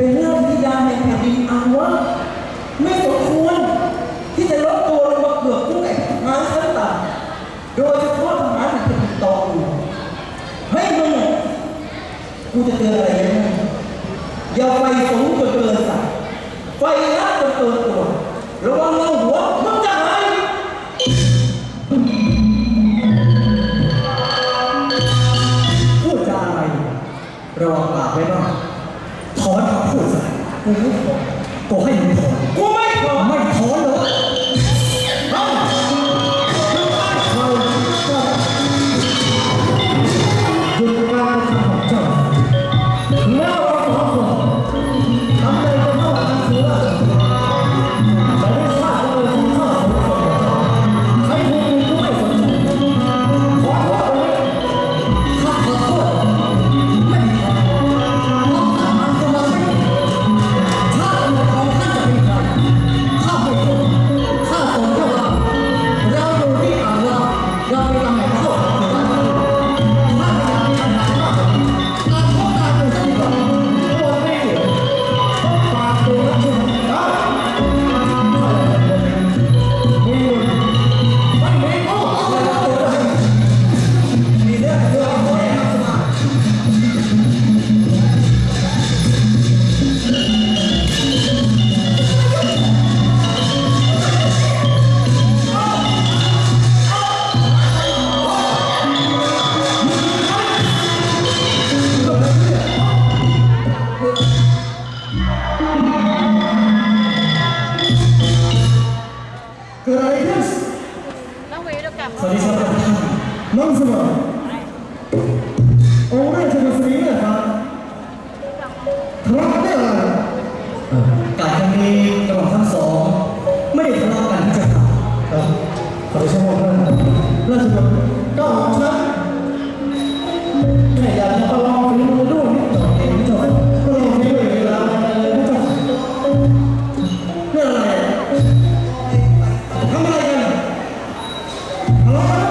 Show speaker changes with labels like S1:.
S1: เป็
S2: นเรื่
S1: อ
S2: งที่ยาในแผ่นดินอางวะไม่สมควรที่จะลดตัวลงมาเกือบทุกแข่งมารชั้นต่ำโดยเฉพาะทหารนแผ่นดินตองเฮ้ยมื่อกูจะเจออะไรยังไงอย่าไปสง Mm-hmm. เกิดอะไรขึ้นสวัสดีครับน้องสมอง Oh!